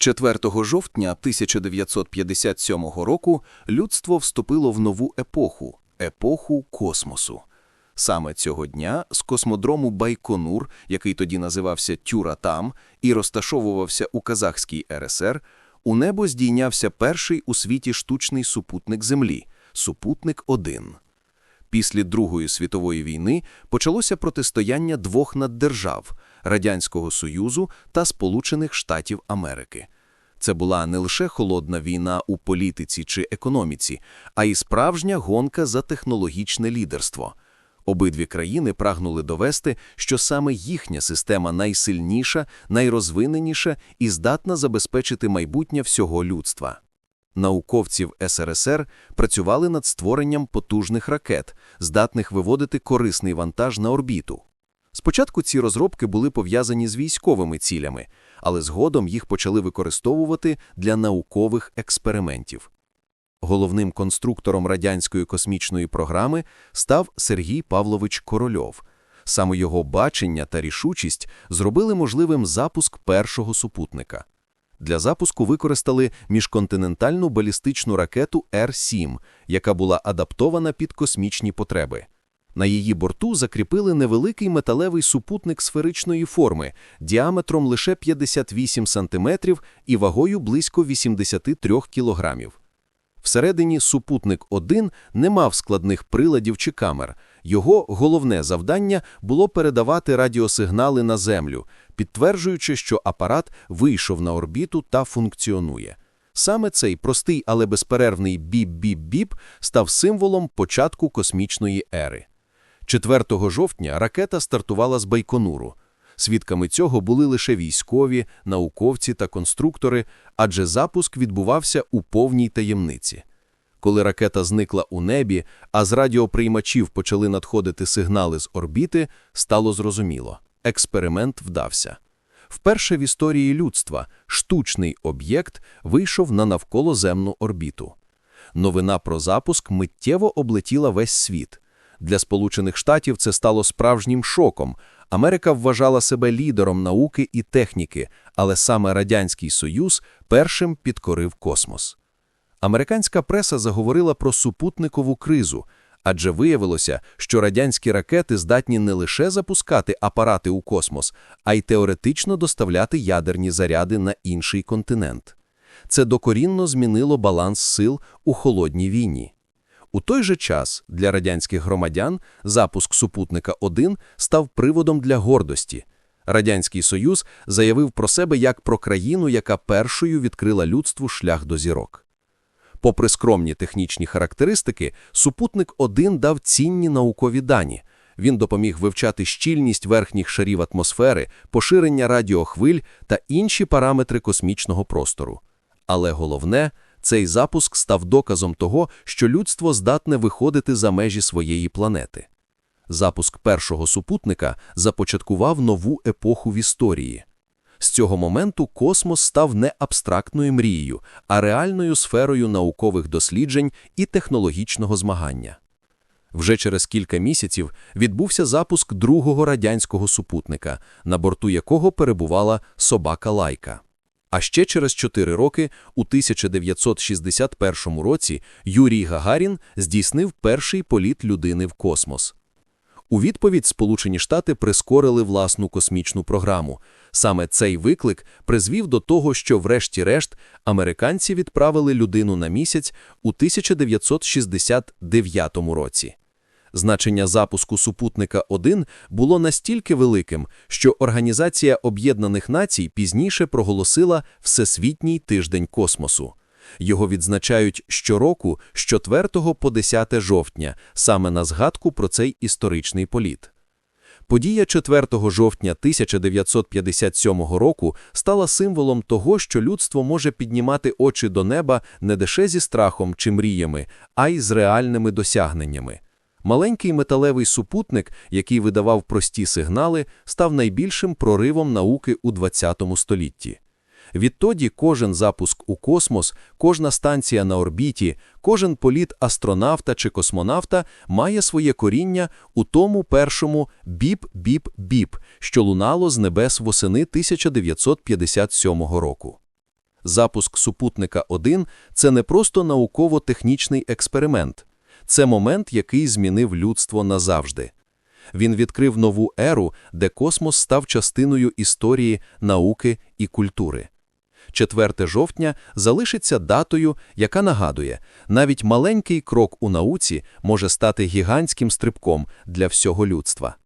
4 жовтня 1957 року людство вступило в нову епоху епоху космосу. Саме цього дня з космодрому Байконур, який тоді називався Тюратам і розташовувався у Казахській РСР, у небо здійнявся перший у світі штучний супутник Землі супутник 1 Після Другої світової війни почалося протистояння двох наддержав Радянського Союзу та Сполучених Штатів Америки. Це була не лише холодна війна у політиці чи економіці, а й справжня гонка за технологічне лідерство. Обидві країни прагнули довести, що саме їхня система найсильніша, найрозвиненіша і здатна забезпечити майбутнє всього людства. Науковців СРСР працювали над створенням потужних ракет, здатних виводити корисний вантаж на орбіту. Спочатку ці розробки були пов'язані з військовими цілями, але згодом їх почали використовувати для наукових експериментів. Головним конструктором радянської космічної програми став Сергій Павлович Корольов. Саме його бачення та рішучість зробили можливим запуск першого супутника. Для запуску використали міжконтинентальну балістичну ракету Р-7, яка була адаптована під космічні потреби. На її борту закріпили невеликий металевий супутник сферичної форми діаметром лише 58 см і вагою близько 83 кг. Всередині супутник 1 не мав складних приладів чи камер. Його головне завдання було передавати радіосигнали на Землю, підтверджуючи, що апарат вийшов на орбіту та функціонує. Саме цей простий, але безперервний біп-біп-біп став символом початку космічної ери. 4 жовтня ракета стартувала з Байконуру. Свідками цього були лише військові, науковці та конструктори, адже запуск відбувався у повній таємниці. Коли ракета зникла у небі, а з радіоприймачів почали надходити сигнали з орбіти, стало зрозуміло експеримент вдався. Вперше в історії людства штучний об'єкт вийшов на навколоземну орбіту. Новина про запуск миттєво облетіла весь світ. Для Сполучених Штатів це стало справжнім шоком. Америка вважала себе лідером науки і техніки, але саме Радянський Союз першим підкорив космос. Американська преса заговорила про супутникову кризу, адже виявилося, що радянські ракети здатні не лише запускати апарати у космос, а й теоретично доставляти ядерні заряди на інший континент. Це докорінно змінило баланс сил у холодній війні. У той же час для радянських громадян запуск супутника 1 став приводом для гордості. Радянський Союз заявив про себе як про країну, яка першою відкрила людству шлях до зірок. Попри скромні технічні характеристики, супутник 1 дав цінні наукові дані. Він допоміг вивчати щільність верхніх шарів атмосфери, поширення радіохвиль та інші параметри космічного простору. Але головне, цей запуск став доказом того, що людство здатне виходити за межі своєї планети. Запуск першого супутника започаткував нову епоху в історії. З цього моменту космос став не абстрактною мрією, а реальною сферою наукових досліджень і технологічного змагання. Вже через кілька місяців відбувся запуск другого радянського супутника, на борту якого перебувала собака Лайка. А ще через чотири роки, у 1961 році, Юрій Гагарін здійснив перший політ людини в космос. У відповідь Сполучені Штати прискорили власну космічну програму. Саме цей виклик призвів до того, що, врешті-решт, американці відправили людину на місяць у 1969 році. Значення запуску супутника 1 було настільки великим, що Організація Об'єднаних Націй пізніше проголосила Всесвітній тиждень космосу. Його відзначають щороку з 4 по 10 жовтня, саме на згадку про цей історичний політ. Подія 4 жовтня 1957 року стала символом того, що людство може піднімати очі до неба не лише зі страхом чи мріями, а й з реальними досягненнями. Маленький металевий супутник, який видавав прості сигнали, став найбільшим проривом науки у ХХ столітті. Відтоді кожен запуск у космос, кожна станція на орбіті, кожен політ астронавта чи космонавта має своє коріння у тому першому біп-біп-біп, що лунало з небес восени 1957 року. Запуск супутника 1 – це не просто науково-технічний експеримент. Це момент, який змінив людство назавжди. Він відкрив нову еру, де космос став частиною історії, науки і культури. 4 жовтня залишиться датою, яка нагадує, навіть маленький крок у науці може стати гігантським стрибком для всього людства.